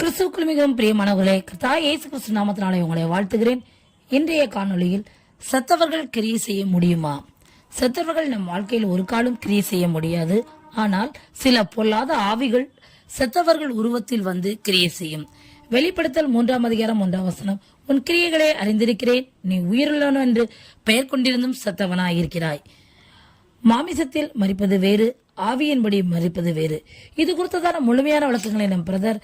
கிறிஸ்துவுக்குள் மிகவும் பிரியமானவர்களே தாய் இயேசு கிறிஸ்து நாமத்தினாலே உங்களை வாழ்த்துகிறேன். இன்றைய காணொளியில் செத்தவர்கள் கிரியை செய்ய முடியுமா? செத்தவர்கள் நம் வாழ்க்கையில் ஒரு காலம் கிரியை செய்ய முடியாது. ஆனால் சில பொல்லாத ஆவிகள் செத்தவர்கள் உருவத்தில் வந்து கிரியை செய்யும். வெளிப்படுத்தல் மூன்றாம் அதிகாரம் மூன்றாம் வசனம் உன் கிரியைகளை அறிந்திருக்கிறேன் நீ உயிருள்ளவன் என்று பெயர் கொண்டிருந்தும் செத்தவனாயிருக்கிறாய். மாமிசத்தில் மறிப்பது வேறு ஆவியின்படி மறிப்பது வேறு. இது குறித்ததான முழுமையான விளக்கங்களை நம் பிரதர்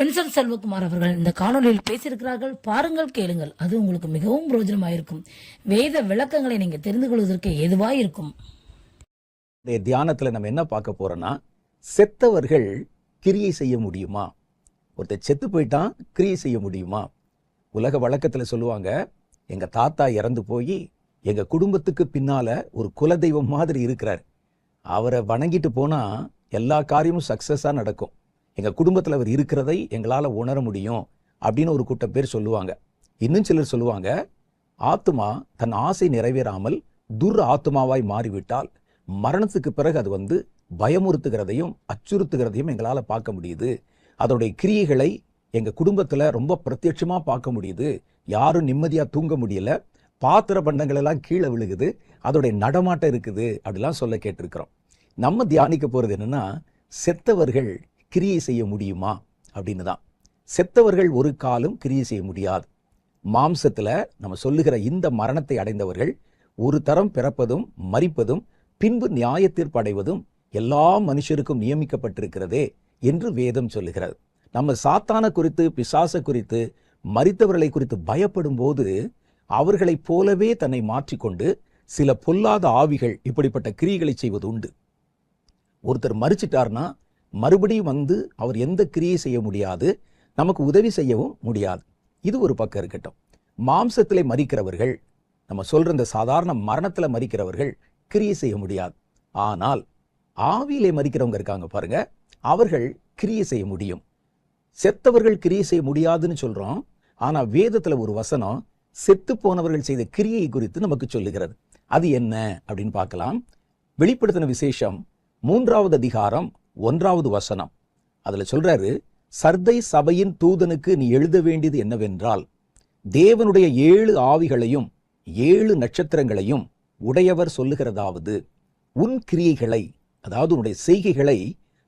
பென்சன் செல்வகுமார் அவர்கள் இந்த காணொலியில் பேசியிருக்கிறார்கள். பாருங்கள் கேளுங்கள். அது உங்களுக்கு மிகவும் பிரயோஜனமாயிருக்கும். வேத விளக்கங்களை நீங்க தெரிந்து கொள்வதற்கு எதுவாக இருக்கும். இந்த தியானத்துல நம்ம என்ன பார்க்க போறோம்னா செத்தவர்கள் கிரியை செய்ய முடியுமா? ஒருத்தர் செத்து போயிட்டான் கிரியை செய்ய முடியுமா? உலக வழக்கத்துல சொல்லுவாங்க எங்க தாத்தா இறந்து போய் எங்க குடும்பத்துக்கு பின்னால ஒரு குலதெய்வம் மாதிரி இருக்கிறார். அவரை வணங்கிட்டு போனா எல்லா காரியமும் சக்சஸா நடக்கும். எங்கள் குடும்பத்தில் அவர் இருக்கிறதை எங்களால் உணர முடியும் அப்படின்னு ஒரு கூட்டம் பேர் சொல்லுவாங்க. இன்னும் சிலர் சொல்லுவாங்க ஆத்மா தன் ஆசை நிறைவேறாமல் துர் ஆத்மாவாய் மாறிவிட்டால் மரணத்துக்கு பிறகு அது வந்து பயமுறுத்துகிறதையும் அச்சுறுத்துகிறதையும் எங்களால் பார்க்க முடியுது. அதோடைய கிரியைகளை எங்கள் குடும்பத்தில் ரொம்ப பிரத்யட்சமாக பார்க்க முடியுது. யாரும் நிம்மதியாக தூங்க முடியல. பாத்திர பண்டங்கள் எல்லாம் கீழே விழுகுது. அதோடைய நடமாட்டம் இருக்குது. அப்படிலாம் சொல்ல கேட்டிருக்கிறோம். நம்ம தியானிக்க போகிறது என்னென்னா செத்தவர்கள் கிரியை செய்ய முடியுமா? அப்படின்னு தான் செத்தவர்கள் ஒரு காலம் கிரியை செய்ய முடியாது. மாம்சத்துல நம்ம சொல்லுகிற இந்த மரணத்தை அடைந்தவர்கள் ஒரு தரம் பிறப்பதும் மறிப்பதும் பின்பு நியாயத்தீர்ப்பு அடைவதும் எல்லா மனுஷருக்கும் நியமிக்கப்பட்டிருக்கிறதே என்று வேதம் சொல்லுகிறது. நம்ம சாத்தான குறித்து பிசாச குறித்து மறித்தவர்களை குறித்து பயப்படும் போது அவர்களைப் போலவே தன்னை மாற்றிக்கொண்டு சில பொல்லாத ஆவிகள் இப்படிப்பட்ட கிரியைகளை செய்வது உண்டு. ஒருத்தர் மறிச்சிட்டார்னா மறுபடியும் வந்து அவர் எந்த கிரியை செய்ய முடியாது நமக்கு உதவி செய்யவும் முடியாது. இது ஒரு பக்கம் இருக்கட்டும். மாம்சத்திலே மறிக்கிறவர்கள் நம்ம சொல்ற இந்த சாதாரண மரணத்துல மறிக்கிறவர்கள் கிரியை செய்ய முடியாது. ஆனால் ஆவியிலே மறிக்கிறவங்க இருக்காங்க பாருங்க அவர்கள் கிரியை செய்ய முடியும். செத்தவர்கள் கிரியை செய்ய முடியாதுன்னு சொல்றோம். ஆனா வேதத்துல ஒரு வசனம் செத்து போனவர்கள் செய்த கிரியை குறித்து நமக்கு சொல்லுகிறது. அது என்ன அப்படின்னு பார்க்கலாம். வெளிப்படுத்தின விசேஷம் மூன்றாவது அதிகாரம் ஒன்றாவது வசனம். அதுல சொல்றாரு சர்தை சபையின் தூதனுக்கு நீ எழுத வேண்டியது என்னவென்றால் தேவனுடைய ஏழு ஆவிகளையும் ஏழு நட்சத்திரங்களையும் உடையவர் சொல்லுகிறதாவது உன் கிரியைகளை அதாவது உன்னுடைய செய்கைகளை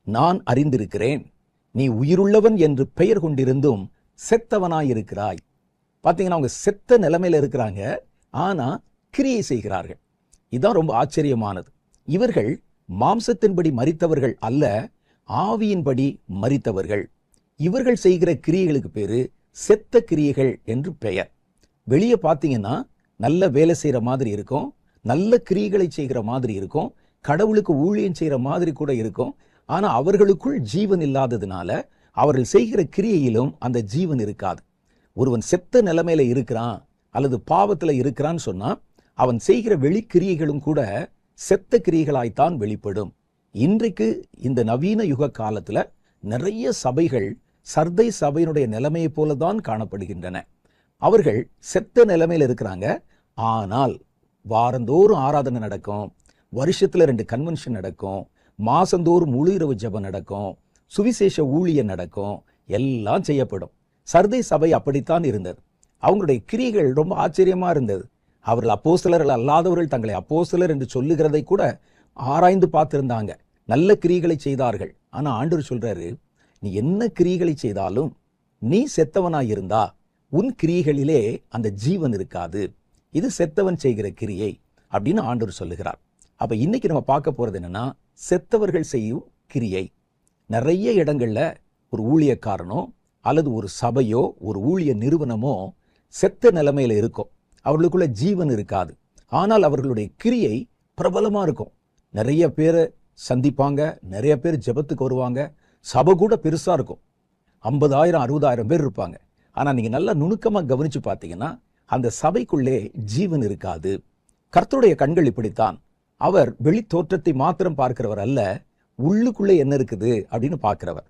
நான் அறிந்திருக்கிறேன். நீ உயிருள்ளவன் என்று பெயர் கொண்டிருந்தும் செத்தவனாயிருக்கிறாய். பாத்தீங்கன்னா அவங்க செத்த நிலைமையில் இருக்கிறாங்க ஆனா கிரியை செய்கிறார்கள். இதான் ரொம்ப ஆச்சரியமானது. இவர்கள் மாம்சத்தின்படி மறித்தவர்கள் அல்ல ஆவியின்படி மறித்தவர்கள் இவர்கள் செய்கிற கிரியைகளுக்கு பேரு செத்த கிரியைகள் என்று பெயர். வெளியே பார்த்தீங்கன்னா நல்ல வேலை செய்யற மாதிரி இருக்கும் நல்ல கிரியைகளை செய்கிற மாதிரி இருக்கும் கடவுளுக்கு ஊழியம் செய்யற மாதிரி கூட இருக்கும். ஆனா அவர்களுக்குள் ஜீவன் இல்லாததுனால அவர்கள் செய்கிற கிரியையிலும் அந்த ஜீவன் இருக்காது. ஒருவன் செத்த நிலைமையில இருக்கிறான் அல்லது பாவத்துல இருக்கிறான்னு சொன்னா அவன் செய்கிற வெளிக்கிரியைகளும் கூட செத்த கிரிகளாய்த்தான் வெளிப்படும். இன்றைக்கு இந்த நவீன யுக காலத்துல நிறைய சபைகள் சர்தை சபையினுடைய நிலைமையை போல தான் காணப்படுகின்றன. அவர்கள் செத்த நிலைமையில் இருக்கிறாங்க. ஆனால் வாரந்தோறும் ஆராதனை நடக்கும். வருஷத்துல ரெண்டு கன்வென்ஷன் நடக்கும். மாசந்தோறும் முழு இரவு ஜபம் நடக்கும். சுவிசேஷ ஊழியம் நடக்கும். எல்லாம் செய்யப்படும். சர்தை சபை அப்படித்தான் இருந்தது. அவங்களுடைய கிரிகள் ரொம்ப ஆச்சரியமா இருந்தது. அவர்கள் அப்போஸ்தலர்கள் அல்லாதவர்கள் தங்களை அப்போஸ்தலர் என்று சொல்லுகிறதை கூட ஆராய்ந்து பார்த்திருந்தாங்க. நல்ல கிரிகளை செய்தார்கள். ஆனா ஆண்டவர் சொல்றாரு நீ என்ன கிரிகளை செய்தாலும் நீ செத்தவனாய் இருந்தா உன் கிரிகளிலே அந்த ஜீவன் இருக்காது. இது செத்தவன் செய்கிற கிரியை அப்படின்னு ஆண்டவர் சொல்லுகிறார். அப்ப இன்னைக்கு நம்ம பார்க்க போறது என்னன்னா செத்தவர்கள் செய்யும் கிரியை. நிறைய இடங்கள்ல ஒரு ஊழியக்காரனோ அல்லது ஒரு சபையோ ஒரு ஊழிய நிறுவனமோ செத்த நிலைமையில இருக்கும். அவர்களுக்குள்ள ஜீவன் இருக்காது. ஆனால் அவர்களுடைய கிரியை பிரபலமா இருக்கும். நிறைய பேரை சந்திப்பாங்க நிறைய பேர் ஜெபத்துக்கு வருவாங்க. சபை கூட பெருசா இருக்கும். ஐம்பதாயிரம் அறுபதாயிரம் பேர் இருப்பாங்க. ஆனா நீங்க நல்லா நுணுக்கமா கவனிச்சு பார்த்தீங்கன்னா அந்த சபைக்குள்ளே ஜீவன் இருக்காது. கர்த்தருடைய கண்கள் இப்படித்தான். அவர் வெளி தோற்றத்தை மாத்திரம் பார்க்கிறவர் அல்ல உள்ளுக்குள்ளே என்ன இருக்குது அப்படின்னு பார்க்கிறவர்.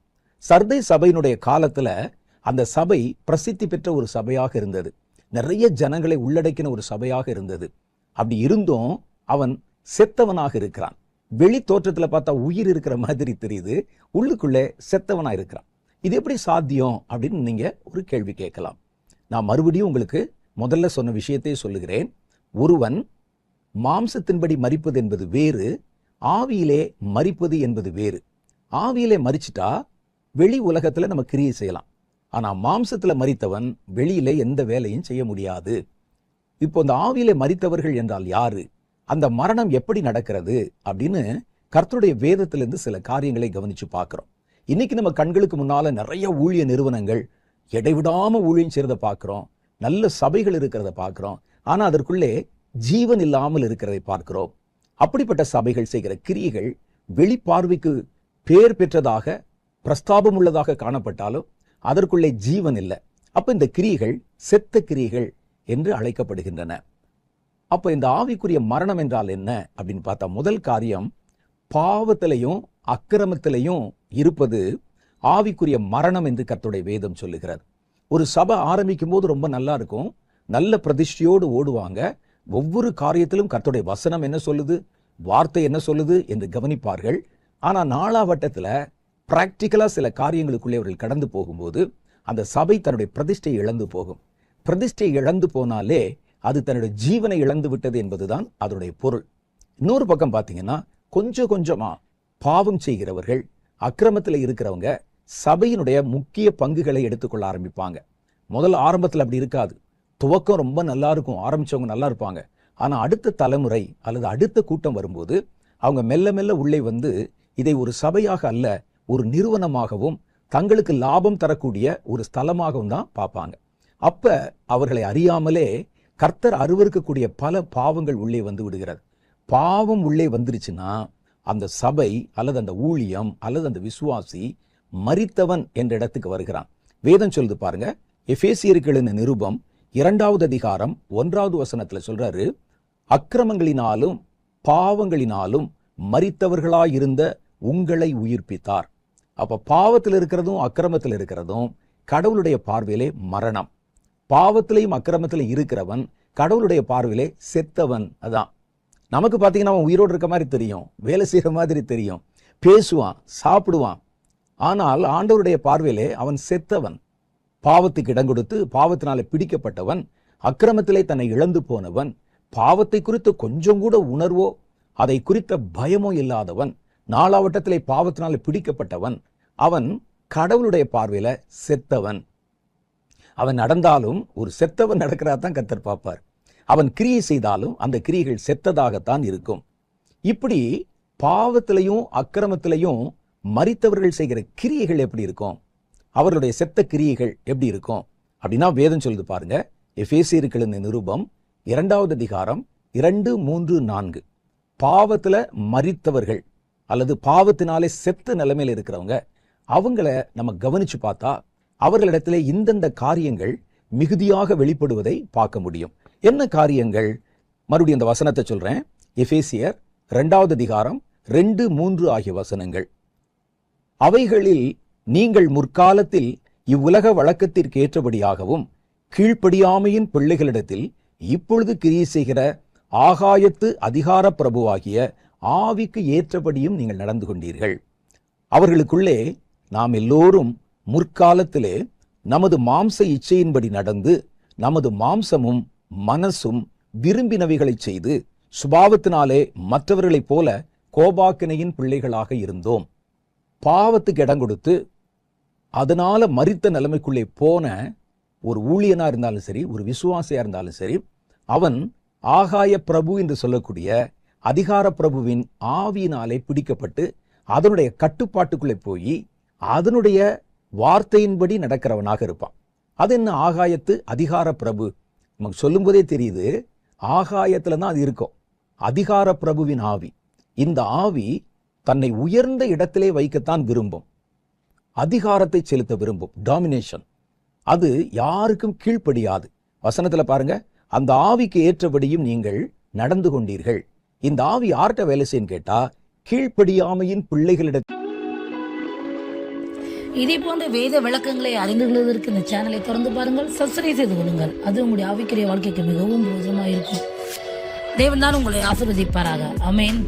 சர்தை சபையினுடைய காலத்துல அந்த சபை பிரசித்தி பெற்ற ஒரு சபையாக இருந்தது. நிறைய ஜனங்களை உள்ளடக்கின ஒரு சபையாக இருந்தது. அப்படி இருந்தும் அவன் செத்தவனாக இருக்கிறான். வெளி தோற்றத்துல பார்த்தா உயிர் இருக்கிற மாதிரி தெரியுது. உள்ளுக்குள்ளே செத்தவனா இருக்கிறான். இது எப்படி சாத்தியம் அப்படின்னு நீங்க ஒரு கேள்வி கேட்கலாம். நான் மறுபடியும் உங்களுக்கு முதல்ல சொன்ன விஷயத்தை சொல்லுகிறேன். ஒருவன் மாம்சத்தின்படி மறிப்பது என்பது வேறு ஆவியிலே மறிப்பது என்பது வேறு. ஆவியிலே மறிச்சிட்டா வெளி உலகத்துல நம்ம கிரியை செய்யலாம். ஆனா மாம்சத்துல மறித்தவன் வெளியில எந்த வேலையும் செய்ய முடியாது. இப்போ இந்த ஆவியில மறித்தவர்கள் என்றால் யாரு? அந்த மரணம் எப்படி நடக்கிறது? அப்படின்னு கர்த்தருடைய வேதத்திலிருந்து சில காரியங்களை கவனிச்சு பார்க்குறோம். இன்னைக்கு நம்ம கண்களுக்கு முன்னால நிறைய ஊழிய நிறுவனங்கள் இடைவிடாம ஊழியம் செய்யறத பார்க்குறோம். நல்ல சபைகள் இருக்கிறத பார்க்குறோம். ஆனா அதற்குள்ளே ஜீவன் இல்லாமல் இருக்கிறதை பார்க்கிறோம். அப்படிப்பட்ட சபைகள் செய்கிற கிரியைகள் வெளிப்பார்வைக்கு பேர் பெற்றதாக பிரஸ்தாபம் உள்ளதாக காணப்பட்டாலும் அதற்குள்ளே ஜீவன் இல்லை. அப்ப இந்த கிரியைகள் செத்த கிரியைகள் என்று அழைக்கப்படுகின்றன. அப்ப இந்த ஆவிக்குரிய மரணம் என்றால் என்ன அப்படின்னு பார்த்தா முதல் காரியம் பாவத்திலையும் அக்கிரமத்திலையும் இருப்பது ஆவிக்குரிய மரணம் என்று கத்துடைய வேதம் சொல்லுகிறார். ஒரு சபை ஆரம்பிக்கும் போது ரொம்ப நல்லா இருக்கும். நல்ல பிரதிஷ்டையோடு ஓடுவாங்க. ஒவ்வொரு காரியத்திலும் கத்துடைய வசனம் என்ன சொல்லுது? வார்த்தை என்ன சொல்லுது? என்று கவனிப்பார்கள். ஆனா நாளாவட்டத்துல ப்ராக்டிக்கலாக சில காரியங்களுக்குள்ளே அவர்கள் கடந்து போகும்போது அந்த சபை தன்னுடைய பிரதிஷ்டை இழந்து போகும். பிரதிஷ்டை இழந்து போனாலே அது தன்னுடைய ஜீவனை இழந்து விட்டது என்பதுதான் அதனுடைய பொருள். இன்னொரு பக்கம் பார்த்தீங்கன்னா கொஞ்சம் கொஞ்சமாக பாவம் செய்கிறவர்கள் அக்கிரமத்தில் இருக்கிறவங்க சபையினுடைய முக்கிய பங்குகளை எடுத்துக்கொள்ள ஆரம்பிப்பாங்க. முதல் ஆரம்பத்தில் அப்படி இருக்காது. துவக்கம் ரொம்ப நல்லா இருக்கும் ஆரம்பிச்சவங்க நல்லா இருப்பாங்க. ஆனால் அடுத்த தலைமுறை அல்லது அடுத்த கூட்டம் வரும்போது அவங்க மெல்ல மெல்ல உள்ளே வந்து இதை ஒரு சபையாக அல்ல ஒரு நிறுவனமாகவும் தங்களுக்கு லாபம் தரக்கூடிய ஒரு ஸ்தலமாகவும் தான் பார்ப்பாங்க. அப்ப அவர்களை அறியாமலே கர்த்தர் அருவருக்கக்கூடிய பல பாவங்கள் உள்ளே வந்து விடுகிறது. பாவம் உள்ளே வந்துருச்சுன்னா அந்த சபை அல்லது அந்த ஊழியம் அல்லது அந்த விசுவாசி மரித்தவன் என்ற இடத்துக்கு வருகிறான். வேதம் சொல்லுது பாருங்க. எஃபேசியர்களின் நிருபம் இரண்டாவது அதிகாரம் ஒன்றாவது வசனத்துல சொல்றாரு அக்கிரமங்களினாலும் பாவங்களினாலும் மறித்தவர்களாயிருந்த உங்களை உயிர்ப்பித்தார். அப்ப பாவத்தில் இருக்கிறதும் அக்கிரமத்தில் இருக்கிறதும் கடவுளுடைய பார்வையிலே மரணம். பாவத்திலையும் அக்கிரமத்திலும் இருக்கிறவன் கடவுளுடைய பார்வையிலே செத்தவன் அதான். நமக்கு பார்த்தீங்கன்னா அவன் உயிரோடு இருக்க மாதிரி தெரியும் வேலை செய்கிற மாதிரி தெரியும் பேசுவான் சாப்பிடுவான். ஆனால் ஆண்டவருடைய பார்வையிலே அவன் செத்தவன். பாவத்துக்கு இடம் கொடுத்து பாவத்தினாலே பிடிக்கப்பட்டவன் அக்கிரமத்திலே தன்னை இழந்து போனவன் பாவத்தை குறித்து கொஞ்சம் கூட உணர்வோ அதை குறித்த பயமோ இல்லாதவன் நாலாவட்டத்திலே பாவத்தினாலே பிடிக்கப்பட்டவன் அவன் கடவுளுடைய பார்வையில செத்தவன். அவன் நடந்தாலும் ஒரு செத்தவன் நடக்கிறா தான் கத்தர் பார்ப்பார். அவன் கிரியை செய்தாலும் அந்த கிரியைகள் செத்ததாகத்தான் இருக்கும். இப்படி பாவத்திலையும் அக்கிரமத்திலையும் மறித்தவர்கள் செய்கிற கிரியைகள் எப்படி இருக்கும்? அவர்களுடைய செத்த கிரியைகள் எப்படி இருக்கும்? அப்படின்னா வேதம் சொல்லுது பாருங்க. எஃபேசியர்களின் நிருபம் இரண்டாவது அதிகாரம் இரண்டு மூன்று நான்கு. பாவத்துல மறித்தவர்கள் அல்லது பாவத்தினாலே செத்த நிலைமையில் இருக்கிறவங்க அவங்கள நம்ம கவனிச்சு பார்த்தா அவர்களிடத்திலே இந்தந்த காரியங்கள் மிகுதியாக வெளிப்படுவதை பார்க்க முடியும். என்ன காரியங்கள்? மறுபடியும் இந்த வசனத்தை சொல்றேன். எஃபேசியர் இரண்டாவது அதிகாரம் ரெண்டு மூன்று ஆகிய வசனங்கள். அவைகளில் நீங்கள் முற்காலத்தில் இவ்வுலக வழக்கத்திற்கு ஏற்றபடியாகவும் கீழ்ப்படியாமையின் பிள்ளைகளிடத்தில் இப்பொழுது கிரியை செய்கிற ஆகாயத்து அதிகார பிரபுவாகிய ஆவிக்கு ஏற்றபடியும் நீங்கள் நடந்து கொண்டீர்கள். அவர்களுக்குள்ளே நாம் எல்லோரும் முற்காலத்திலே நமது மாம்ச இச்சையின்படி நடந்து நமது மாம்சமும் மனசும் விரும்பினவைகளைச் செய்து சுபாவத்தினாலே மற்றவர்களைப் போல கோபாக்கினையின் பிள்ளைகளாக இருந்தோம். பாவத்துக்கு இடம் கொடுத்து அதனால மரித்த நிலைமைக்குள்ளே போன ஒரு ஊழியனா இருந்தாலும் சரி ஒரு விசுவாசியா இருந்தாலும் சரி அவன் ஆகாய பிரபு என்று சொல்லக்கூடிய அதிகார பிரபுவின் ஆவியினாலே பிடிக்கப்பட்டு அதனுடைய கட்டுப்பாட்டுக்குள்ளே போய் அதனுடைய வார்த்தையின்படி நடக்கிறவனாக இருப்பான். அது என்ன ஆகாயத்து? அதிகார பிரபு நமக்கு சொல்லும்போதே தெரியுது. ஆகாயத்துல தான் அது இருக்கும். அதிகார பிரபுவின் ஆவி. இந்த ஆவி தன்னை உயர்ந்த இடத்திலே வைக்கத்தான் விரும்பும். அதிகாரத்தை செலுத்த விரும்பும். டாமினேஷன் அது யாருக்கும் கீழ்ப்படியாது. வசனத்துல பாருங்க. அந்த ஆவிக்கு ஏற்றபடியும் நீங்கள் நடந்து கொண்டீர்கள். இந்த ஆவி யார்கிட்ட வேலை செய்யும் கேட்டா கீழ்ப்படியாமையின் பிள்ளைகளிடத்தில் இதே போன்ற வேத விளக்கங்களை அறிந்து கொள்வதற்கு இந்த சேனலை திறந்து பாருங்கள். சப்ஸ்கிரைப் செய்து கொள்ளுங்கள். அது உங்களுடைய ஆவிக்குரிய வாழ்க்கைக்கு மிகவும் பிரோஜனமாக இருக்கும் தேவன் தான் உங்களை ஆசிர்வதிப்பாராக. அமேன்